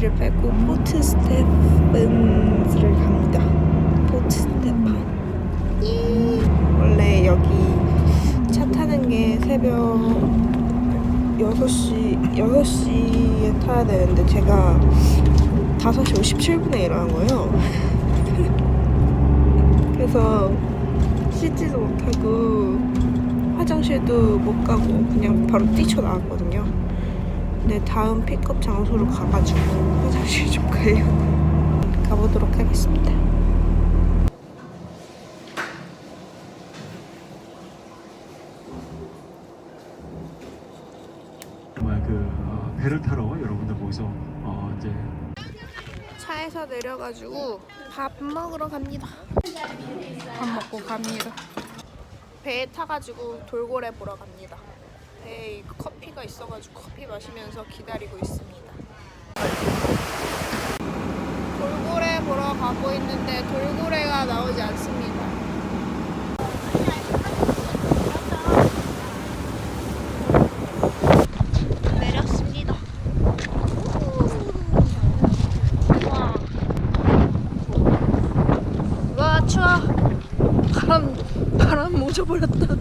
여기를 빼고 포트 스테판스를 갑니다. 포트 스테판. 예. 원래 여기 차 타는 게 새벽 6시, 6시에 타야 되는데 제가 5시 57분에 일어난 거예요. 그래서 씻지도 못하고 화장실도 못 가고 그냥 바로 뛰쳐나왔거든요. 근데 다음 픽업 장소로 가가지고 화장실 좀 가요. 가보도록 하겠습니다. 정말 그 어, 배를 타러 여러분들 거기서 어, 이제 차에서 내려가지고 밥 먹으러 갑니다. 밥 먹고 갑니다. 배에 타가지고 돌고래 보러 갑니다. 배에 커피가 있어가지고 커피 마시면서 기다리고 있습니다. 돌고래 보러 가고 있는데 돌고래가 나오지 않습니다. 추워 바람 바람 모셔버렸다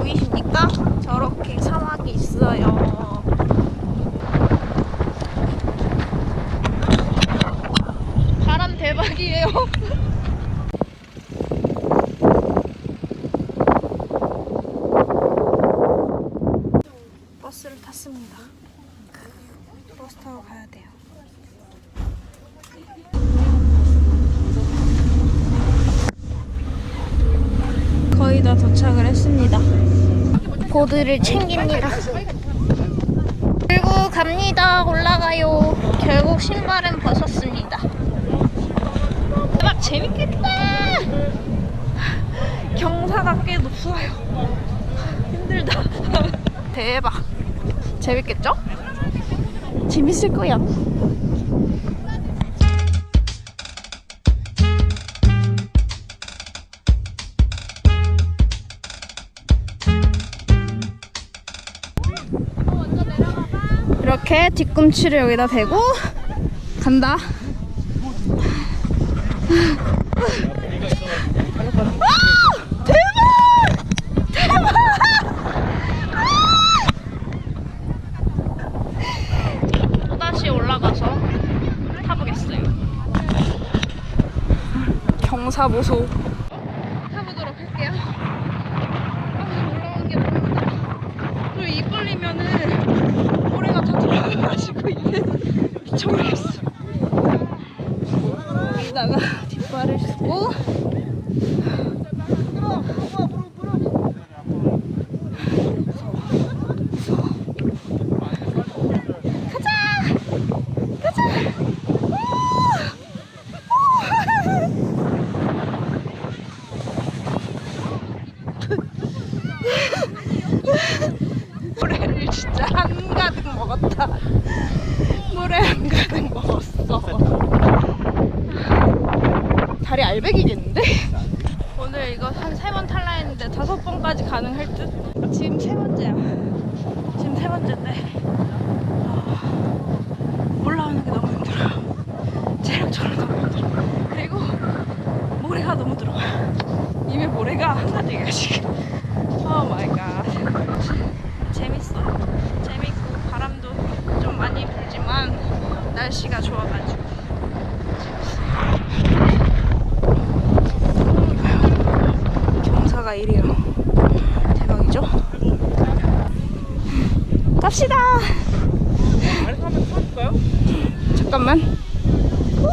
보이십니까? 저렇게 사막이 있어요 바람 대박이에요 버스를 탔습니다 버스 타고 가야 돼요 거의 다 도착을 했습니다. 보드를 챙깁니다. 들고 갑니다. 올라가요. 결국 신발은 벗었습니다. 대박 재밌겠다. 경사가 꽤 높아요. 힘들다. 대박. 재밌겠죠? 재밌을 거야. 이렇게 뒤꿈치를 여기다 대고 간다. 아! 대박! 대박! 아! 또다시 올라가서 타보겠어요. 경사보소. 타보도록 할게요. 아, 올라오는 게 너무 힘들어. 그리고 입 벌리면은 다 들어가가지고 이게 미쳐버렸어. 여기다가 뒷발을 쓰고 노래를 진짜 한가득 먹었다. 노래 한가득 먹었어. 다리 알배기겠는데? 오늘 이거 한 세 번 탈라 했는데 다섯 번까지 가능할 듯? 지금 세 번째야. 지금 세 번째인데 아, 올라오는 게 너무 힘들어요. 체력적으로 너무 힘들어. 그리고 모래가 너무 들어와. 입에 모래가 한가득이야 지금. 오 마이 갓. 재밌어. 재밌고 바람도 좀 많이 불지만 날씨가 좋아가지고 경사가 이래요. 대박이죠? 갑시다. 잠깐만. 우!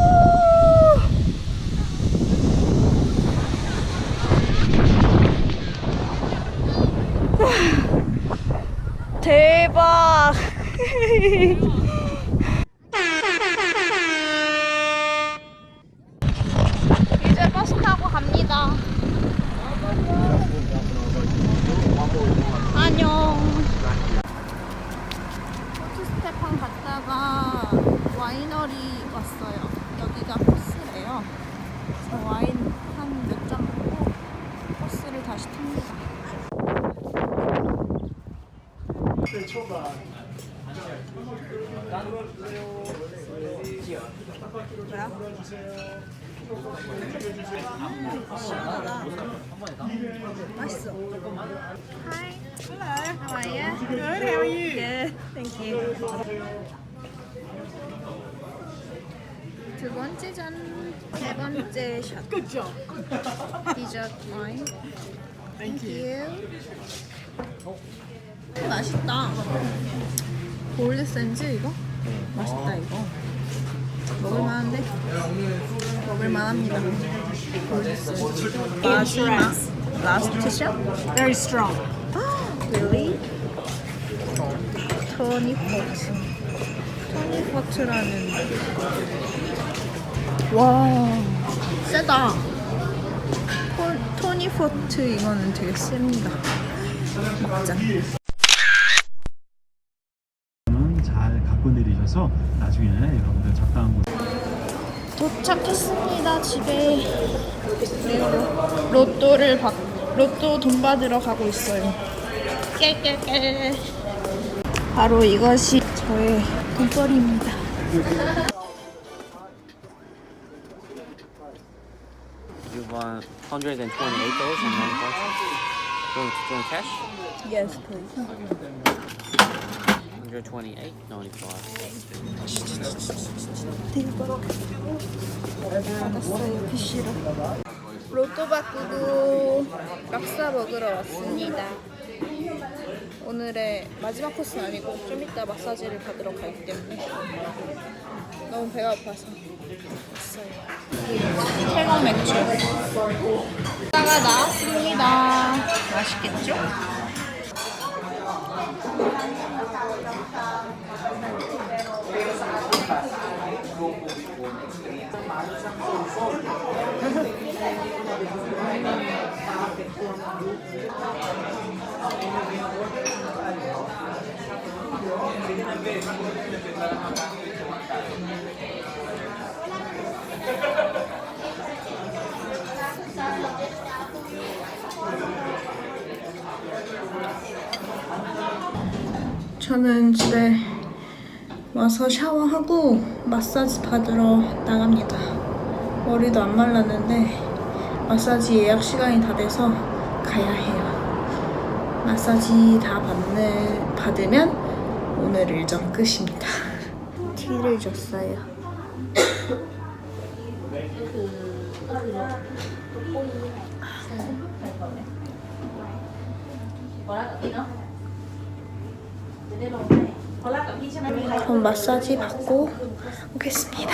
대박. 이제 버스 타고 갑니다. 안녕. 포트스테판 갔다가 와이너리 왔어요. 여기가 코스래요. 그래서 와인 한 몇 잔 먹고 버스를 다시 탑니다. 맛있어. Hi. Hello. How are you? Good. How are you? Good. Thank you. 두 번째 잔, 세 번째 샷. Good 디저트 와인. Thank you. 맛있다. 골드 샌즈 이거? 맛있다 이거. 먹을만한데? 먹을만합니다. 골드 샌즈. 마지막 라스트 샷? Very strong. really? 24. 스타벅스라는 와. 세다. 토니 포트 이거는 되게 셉니다. 먹자. 잘 갖고 내리셔서 나중에 여러분들 적당한 곳 도착했습니다 집에. 그리고 로또를 받 로또 돈 받으러 가고 있어요. 깨깨깨. 바로 이것이 저의 돈벌이입니다 You want 128 those and then doing, doing cash? Yes please 128, 95. 대박 받았어요 PC로 로또 바꾸고 락사 먹으러 왔습니다 오늘의 마지막 코스는 아니고 좀 이따 마사지를 받으러 가기 때문에 너무 배가 아파서 왔어요. 최고 맥주. 이따가 나왔습니다. 맛있겠죠? 저는 집에 와서 샤워하고 마사지 받으러 나갑니다. 머리도 안 말랐는데 마사지 예약 시간이 다 돼서 가야 해요. 마사지 다 받는, 받으면 오늘 일정 끝입니다. 티를 줬어요. 그럼 마사지 받고 오겠습니다.